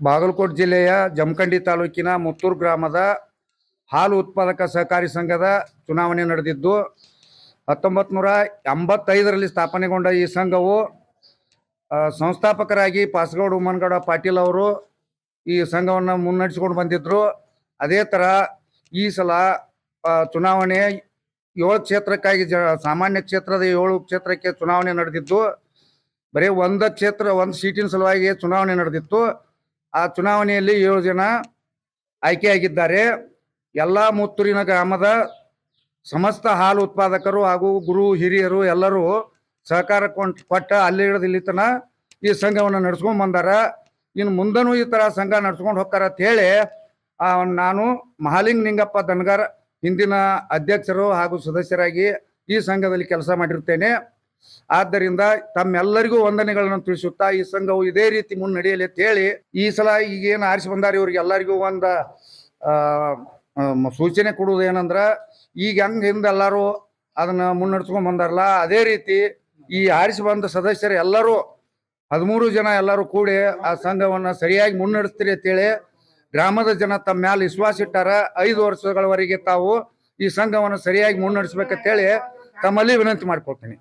ಬಾಗಲಕೋಟೆ ಜಿಲ್ಲೆಯ ಜಮಖಂಡಿ ತಾಲೂಕಿನ ಮುತ್ತೂರು ಗ್ರಾಮದ ಹಾಲು ಉತ್ಪಾದಕ ಸಹಕಾರಿ ಸಂಘದ ಚುನಾವಣೆ ನಡೆದಿದ್ದು ಹತ್ತೊಂಬತ್ತು ನೂರ ಎಂಬತ್ತೈದರಲ್ಲಿ ಸ್ಥಾಪನೆಗೊಂಡ ಈ ಸಂಘವು ಸಂಸ್ಥಾಪಕರಾಗಿ ಪಾಸ್ಗೌಡ ಉಮ್ಮನಗೌಡ ಪಾಟೀಲ್ ಅವರು ಈ ಸಂಘವನ್ನು ಮುನ್ನಡೆಸಿಕೊಂಡು ಬಂದಿದ್ದರು ಅದೇ ಥರ ಈ ಸಲ ಚುನಾವಣೆ ಏಳು ಕ್ಷೇತ್ರಕ್ಕಾಗಿ ಜ, ಸಾಮಾನ್ಯ ಕ್ಷೇತ್ರದ ಏಳು ಕ್ಷೇತ್ರಕ್ಕೆ ಚುನಾವಣೆ ನಡೆದಿದ್ದು, ಬರೀ ಒಂದು ಕ್ಷೇತ್ರ, ಒಂದು ಸೀಟಿನ ಸಲುವಾಗಿ ಚುನಾವಣೆ ನಡೆದಿತ್ತು. ಆ ಚುನಾವಣೆಯಲ್ಲಿ ಏಳು ಜನ ಆಯ್ಕೆಯಾಗಿದ್ದಾರೆ. ಎಲ್ಲ ಮುತ್ತೂರಿನ ಗ್ರಾಮದ ಸಮಸ್ತ ಹಾಲು ಉತ್ಪಾದಕರು ಹಾಗೂ ಗುರು ಹಿರಿಯರು ಎಲ್ಲರೂ ಸಹಕಾರ ಕೊಂಟ್- ಕೊಟ್ಟ ಅಲ್ಲಿ ಹಿಡಿದು ಇಲ್ಲಿ ತನ ಈ ಸಂಘವನ್ನು ನಡ್ಸ್ಕೊಂಡ್ ಬಂದಾರ. ಇನ್ನು ಮುಂದನೂ ಈ ತರ ಸಂಘ ನಡ್ಸ್ಕೊಂಡು ಹೋಗ್ತಾರ ಅಂತ ಹೇಳಿ ನಾನು ಮಹಾಲಿಂಗ ನಿಂಗಪ್ಪ ದನ್ಗಾರ್ ಹಿಂದಿನ ಅಧ್ಯಕ್ಷರು ಹಾಗೂ ಸದಸ್ಯರಾಗಿ ಈ ಸಂಘದಲ್ಲಿ ಕೆಲಸ ಮಾಡಿರ್ತೇನೆ. ಆದ್ದರಿಂದ ತಮ್ಮೆಲ್ಲರಿಗೂ ವಂದನೆಗಳನ್ನು ತಿಳಿಸುತ್ತಾ ಈ ಸಂಘವು ಇದೇ ರೀತಿ ಮುನ್ನಡೆಯಲಿ ಅಂತ ಹೇಳಿ ಈ ಸಲ ಈಗೇನು ಆರಿಸಿ ಬಂದಾರ ಇವ್ರಿಗೆ ಎಲ್ಲರಿಗೂ ಒಂದ ಸೂಚನೆ ಕೊಡುವುದು ಏನಂದ್ರ ಈಗ ಹೆಂಗ್ ಹಿಂದ ಎಲ್ಲರೂ ಅದನ್ನ ಮುನ್ನಡೆಸ್ಕೊಂಡ್ ಬಂದಾರಲ್ಲ, ಅದೇ ರೀತಿ ಈ ಆರಿಸಿ ಬಂದ ಸದಸ್ಯರು ಎಲ್ಲರೂ ಹದಿಮೂರು ಜನ ಎಲ್ಲರೂ ಕೂಡಿ ಆ ಸಂಘವನ್ನ ಸರಿಯಾಗಿ ಮುನ್ನಡೆಸ್ತೀರಿ ಅಂತೇಳಿ ಗ್ರಾಮದ ಜನ ತಮ್ಮ ಮ್ಯಾಲ ವಿಶ್ವಾಸ ಇಟ್ಟಾರ, ಐದು ವರ್ಷಗಳವರೆಗೆ ತಾವು ಈ ಸಂಘವನ್ನು ಸರಿಯಾಗಿ ಮುನ್ನಡೆಸ್ಬೇಕಂತೇಳಿ ತಮ್ಮಲ್ಲಿ ವಿನಂತಿ ಮಾಡ್ಕೊಳ್ತೀನಿ.